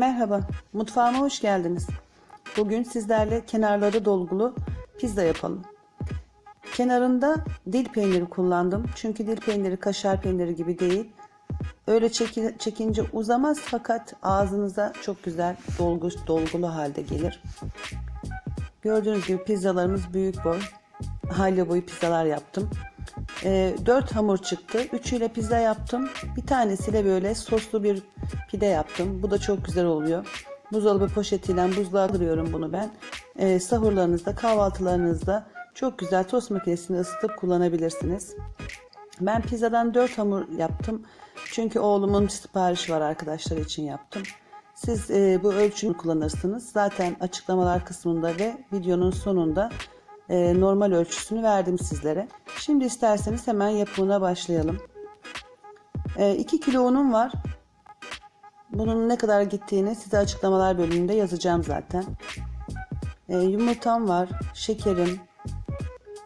Merhaba, mutfağıma hoş geldiniz. Bugün sizlerle kenarları dolgulu pizza yapalım. Kenarında dil peyniri kullandım. Çünkü dil peyniri kaşar peyniri gibi değil. Öyle çeki- çekince uzamaz fakat ağzınıza çok güzel dolgu, dolgulu halde gelir. Gördüğünüz gibi pizzalarımız büyük boy. Aile boyu pizzalar yaptım. 4 hamur çıktı. Üçüyle pizza yaptım. Bir tanesiyle böyle soslu bir pide yaptım. Bu da çok güzel oluyor. Buzdolabı poşetiyle buzluğa kırıyorum bunu ben. Ee, sahurlarınızda, kahvaltılarınızda çok güzel tost makinesini ısıtıp kullanabilirsiniz. Ben pizzadan 4 hamur yaptım. Çünkü oğlumun siparişi var arkadaşlar için yaptım. Siz e, bu ölçümü kullanırsınız. Zaten açıklamalar kısmında ve videonun sonunda e, normal ölçüsünü verdim sizlere. Şimdi isterseniz hemen yapımına başlayalım. 2 kilo unum var. Bunun ne kadar gittiğini size açıklamalar bölümünde yazacağım zaten. E, yumurtam var, şekerim,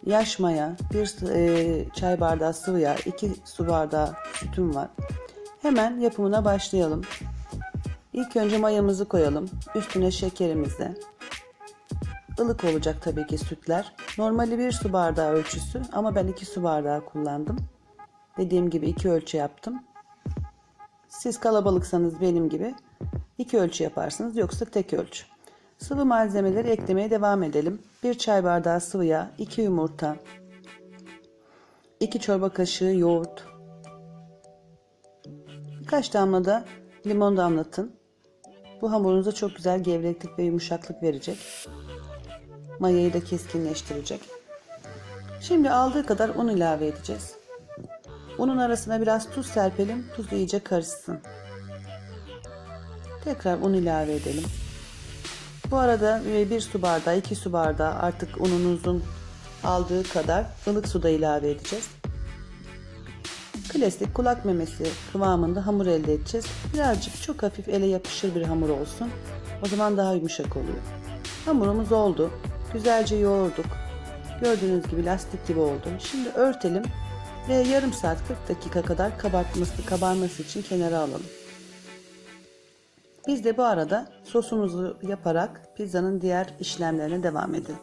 yaş maya, bir e, çay bardağı sıvı yağ, 2 su bardağı sütüm var. Hemen yapımına başlayalım. İlk önce mayamızı koyalım. Üstüne şekerimizi. Ilık olacak tabii ki sütler. Normali bir su bardağı ölçüsü ama ben 2 su bardağı kullandım. Dediğim gibi iki ölçü yaptım. Siz kalabalıksanız benim gibi iki ölçü yaparsınız yoksa tek ölçü. Sıvı malzemeleri eklemeye devam edelim. 1 çay bardağı sıvı yağ, 2 yumurta, 2 çorba kaşığı yoğurt, birkaç damla da limon damlatın. Bu hamurunuza çok güzel gevreklik ve yumuşaklık verecek. Mayayı da keskinleştirecek. Şimdi aldığı kadar un ilave edeceğiz. Unun arasına biraz tuz serpelim. Tuz iyice karışsın. Tekrar un ilave edelim. Bu arada e, bir su bardağı, iki su bardağı artık ununuzun aldığı kadar ılık suda ilave edeceğiz. Klasik kulak memesi kıvamında hamur elde edeceğiz. Birazcık çok hafif ele yapışır bir hamur olsun. O zaman daha yumuşak oluyor. Hamurumuz oldu. Güzelce yoğurduk. Gördüğünüz gibi lastik gibi oldu. Şimdi örtelim ve yarım saat 40 dakika kadar kabartması, kabarması için kenara alalım. Biz de bu arada sosumuzu yaparak pizzanın diğer işlemlerine devam edelim.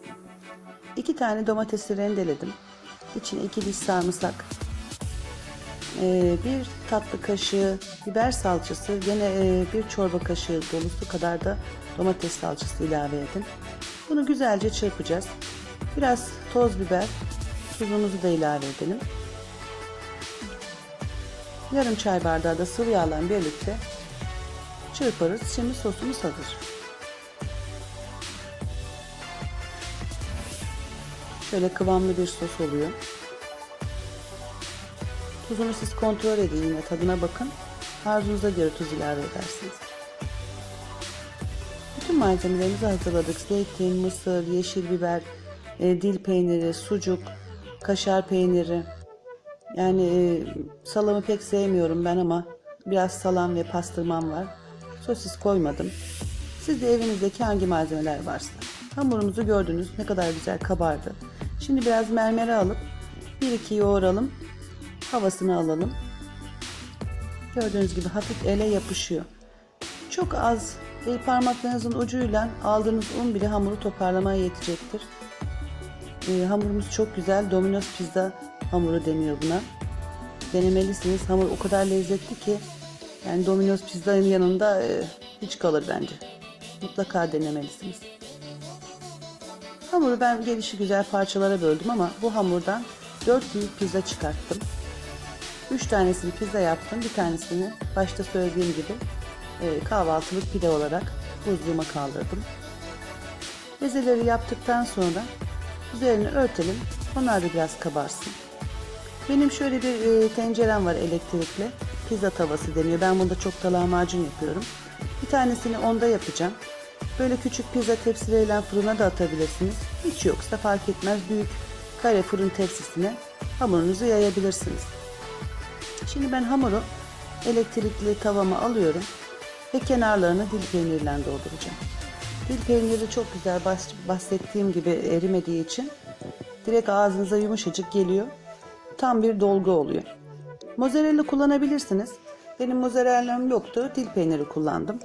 İki tane domatesi rendeledim. İçine iki diş sarımsak, ee, bir tatlı kaşığı biber salçası, yine e, bir çorba kaşığı dolusu kadar da domates salçası ilave edin. Bunu güzelce çırpacağız. Biraz toz biber, tuzumuzu da ilave edelim. Yarım çay bardağı da sıvı yağla birlikte çırparız. Şimdi sosumuz hazır. Şöyle kıvamlı bir sos oluyor. Tuzunu siz kontrol edin yine tadına bakın. Arzunuza göre tuz ilave edersiniz. Malzemelerimizi hazırladık. Zeytin, mısır, yeşil biber, e, dil peyniri, sucuk, kaşar peyniri. Yani e, salamı pek sevmiyorum ben ama biraz salam ve pastırmam var. Sosis koymadım. Sizde evinizdeki hangi malzemeler varsa. Hamurumuzu gördünüz ne kadar güzel kabardı. Şimdi biraz mermere alıp 1-2 yoğuralım havasını alalım. Gördüğünüz gibi hafif ele yapışıyor. Çok az el parmaklarınızın ucuyla aldığınız un bile hamuru toparlamaya yetecektir. Ee, hamurumuz çok güzel. Domino's pizza hamuru deniyor buna. Denemelisiniz. Hamur o kadar lezzetli ki yani Domino's pizzanın yanında e, hiç kalır bence. Mutlaka denemelisiniz. Hamuru ben gelişi güzel parçalara böldüm ama bu hamurdan 4 büyük pizza çıkarttım. 3 tanesini pizza yaptım. Bir tanesini başta söylediğim gibi e, kahvaltılık pide olarak buzluğuma kaldırdım. Bezeleri yaptıktan sonra üzerini örtelim. Onlar da biraz kabarsın. Benim şöyle bir e, tencerem var elektrikli. Pizza tavası deniyor. Ben bunda çok da lahmacun yapıyorum. Bir tanesini onda yapacağım. Böyle küçük pizza tepsileriyle fırına da atabilirsiniz. Hiç yoksa fark etmez büyük kare fırın tepsisine hamurunuzu yayabilirsiniz. Şimdi ben hamuru elektrikli tavama alıyorum ve kenarlarını dil peyniriyle dolduracağım. Dil peyniri çok güzel bahsettiğim gibi erimediği için direkt ağzınıza yumuşacık geliyor. Tam bir dolgu oluyor. Mozzarella kullanabilirsiniz. Benim mozzarella'm yoktu. Dil peyniri kullandım.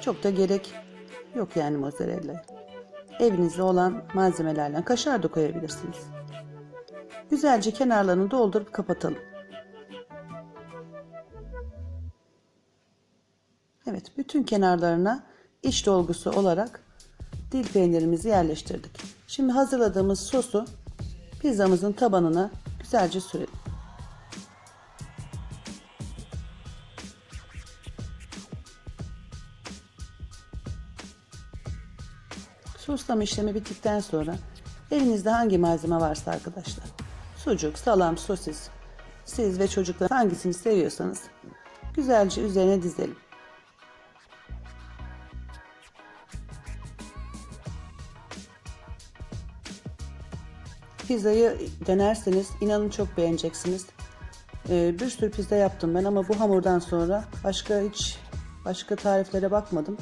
Çok da gerek yok yani mozzarella. Evinizde olan malzemelerle kaşar da koyabilirsiniz. Güzelce kenarlarını doldurup kapatalım. Evet, bütün kenarlarına iç dolgusu olarak dil peynirimizi yerleştirdik. Şimdi hazırladığımız sosu pizzamızın tabanına güzelce sürelim. Soslama işlemi bittikten sonra elinizde hangi malzeme varsa arkadaşlar. Sucuk, salam, sosis. Siz ve çocuklar hangisini seviyorsanız güzelce üzerine dizelim. Pizzayı denerseniz inanın çok beğeneceksiniz. Ee, bir sürü pizza yaptım ben ama bu hamurdan sonra başka hiç başka tariflere bakmadım.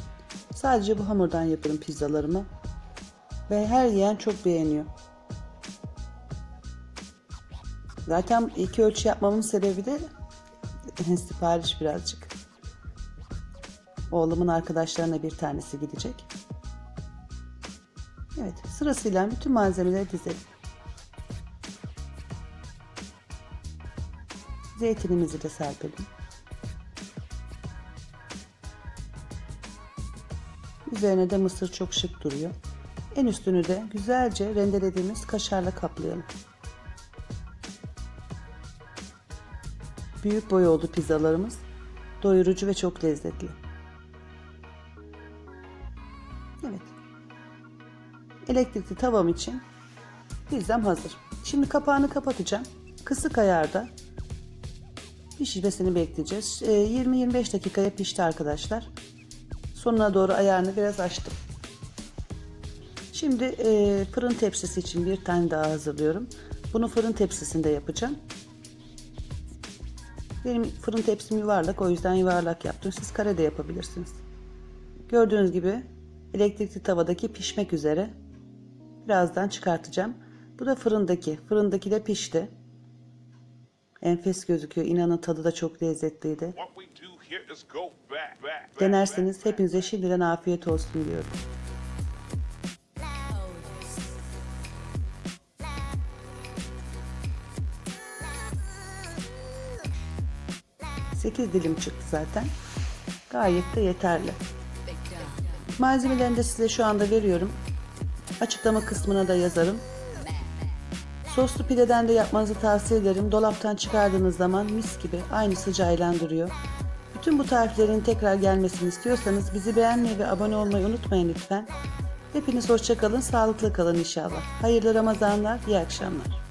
Sadece bu hamurdan yapıyorum pizzalarımı. Ve her yiyen çok beğeniyor. Zaten iki ölçü yapmamın sebebi de sipariş birazcık. Oğlumun arkadaşlarına bir tanesi gidecek. Evet sırasıyla bütün malzemeleri dizelim. Zeytinimizi de serpelim. Üzerine de mısır çok şık duruyor. En üstünü de güzelce rendelediğimiz kaşarla kaplayalım. Büyük boy oldu pizzalarımız. Doyurucu ve çok lezzetli. Evet. Elektrikli tavam için pizzam hazır. Şimdi kapağını kapatacağım. Kısık ayarda pişmesini bekleyeceğiz. Ee, 20-25 dakikaya pişti arkadaşlar. Sonuna doğru ayarını biraz açtım. Şimdi e, fırın tepsisi için bir tane daha hazırlıyorum. Bunu fırın tepsisinde yapacağım. Benim fırın tepsim yuvarlak o yüzden yuvarlak yaptım. Siz kare de yapabilirsiniz. Gördüğünüz gibi elektrikli tavadaki pişmek üzere. Birazdan çıkartacağım. Bu da fırındaki. Fırındaki de pişti. Enfes gözüküyor. İnanın tadı da çok lezzetliydi. Denerseniz hepinize şimdiden afiyet olsun diyorum. Sekiz dilim çıktı zaten. Gayet de yeterli. Malzemelerini de size şu anda veriyorum. Açıklama kısmına da yazarım. Soslu pideden de yapmanızı tavsiye ederim. Dolaptan çıkardığınız zaman mis gibi aynı sıcağıyla duruyor. Bütün bu tariflerin tekrar gelmesini istiyorsanız bizi beğenmeyi ve abone olmayı unutmayın lütfen. Hepiniz hoşça kalın, sağlıklı kalın inşallah. Hayırlı Ramazanlar, iyi akşamlar.